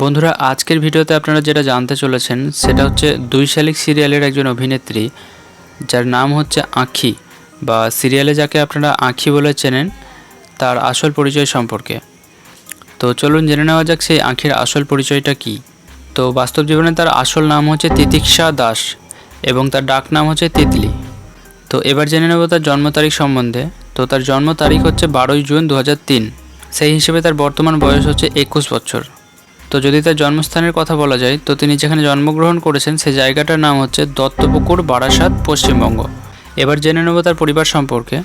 বন্ধুরা, আজকের ভিডিওতে আপনারা যেটা জানতে চলেছেন, সেটা হচ্ছে দুই শালিক সিরিয়ালের একজন অভিনেত্রী, যার নাম হচ্ছে আঁখি বা সিরিয়ালে যাকে আপনারা আঁখি বলে চেনেন, তার আসল পরিচয় সম্পর্কে। তো চলুন জেনে নেওয়া যাক সেই আঁখির আসল পরিচয়টা কী। তো বাস্তব জীবনে তার আসল নাম হচ্ছে তিতিক্ষা দাস এবং তার ডাক নাম হচ্ছে তিতলি। তো এবার জেনে নেব তার জন্ম তারিখ সম্বন্ধে। তো তার জন্ম তারিখ হচ্ছে বারোই জুন দু সেই হিসেবে তার বর্তমান বয়স হচ্ছে একুশ বছর। তো যদি তার জন্মস্থানের কথা বলা যায়, তো তিনি যেখানে জন্মগ্রহণ করেছেন সেই জায়গাটার নাম হচ্ছে দত্তপুকুর, বারাসাত, পশ্চিমবঙ্গ। এবার জেনে নেব তার পরিবার সম্পর্কে।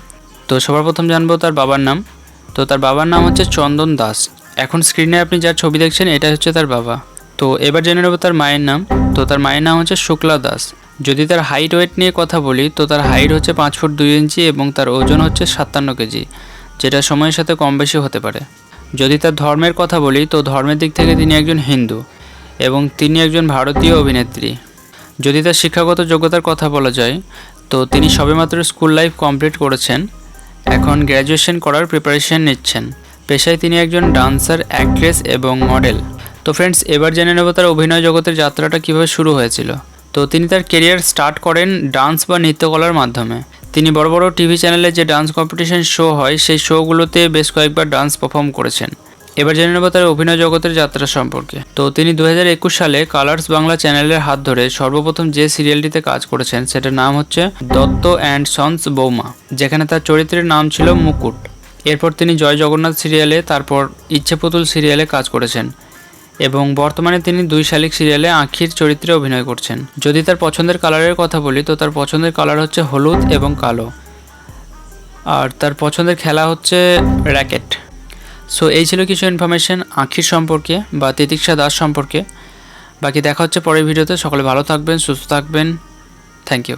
তো সবার প্রথম জানব তার বাবার নাম। তো তার বাবার নাম হচ্ছে চন্দন দাস। এখন স্ক্রিনে আপনি যার ছবি দেখছেন এটা হচ্ছে তার বাবা। তো এবার জেনে নেব তার মায়ের নাম। তো তার মায়ের নাম হচ্ছে শুক্লা দাস। যদি তার হাইট ওয়েট নিয়ে কথা বলি, তো তার হাইট হচ্ছে পাঁচ ফুট দুই ইঞ্চি এবং তার ওজন হচ্ছে সাতান্ন কেজি, যেটা সময়ের সাথে কম বেশি হতে পারে। যদি তার ধর্মের কথা বলি, তো ধর্মের দিক থেকে তিনি একজন হিন্দু এবং তিনি একজন ভারতীয় অভিনেত্রী। যদি তার শিক্ষাগত যোগ্যতার কথা বলা যায়, তো তিনি সবেমাত্র স্কুল লাইফ কমপ্লিট করেছেন, এখন গ্র্যাজুয়েশন করার প্রিপারেশন নিচ্ছেন। পেশায় তিনি একজন ডান্সার, অ্যাক্ট্রেস এবং মডেল। তো ফ্রেন্ডস, এবার জেনে নেব তার অভিনয় জগতের যাত্রাটা কীভাবে শুরু হয়েছিল। তো তিনি তার কেরিয়ার স্টার্ট করেন ডান্স বা নৃত্যকলার মাধ্যমে। তিনি বড় বড় টিভি চ্যানেলে যে ডান্স কম্পিটিশন শো হয়, সেই শোগুলোতে বেশ কয়েকবার ডান্স পারফর্ম করেছেন। এবার জেনে নেব তার অভিনয় জগতের যাত্রা সম্পর্কে। তো তিনি দু হাজার একুশ সালে কালার্স বাংলা চ্যানেলের হাত ধরে সর্বপ্রথম যে সিরিয়ালটিতে কাজ করেছেন, সেটার নাম হচ্ছে দত্ত অ্যান্ড সন্স বৌমা, যেখানে তার চরিত্রের নাম ছিল মুকুট। এরপর তিনি জয় জগন্নাথ সিরিয়ালে, তারপর ইচ্ছে পুতুল সিরিয়ালে কাজ করেছেন। এবং বর্তমানে তিনি দুই শালিক সিরিয়ালে আঁখির চরিত্রে অভিনয় করছেন। যদি তার পছন্দের কালারের কথা বলি, তো তার পছন্দের কালার হচ্ছে হলুদ এবং কালো। আর তার পছন্দের খেলা হচ্ছে র্যাকেট সো এই ছিল কিছু ইনফরমেশন আঁখির সম্পর্কে বা তিতিক্ষা দাস সম্পর্কে। বাকি দেখা হচ্ছে পরের ভিডিওতে সকলে ভালো থাকবেন, সুস্থ থাকবেন। Thank you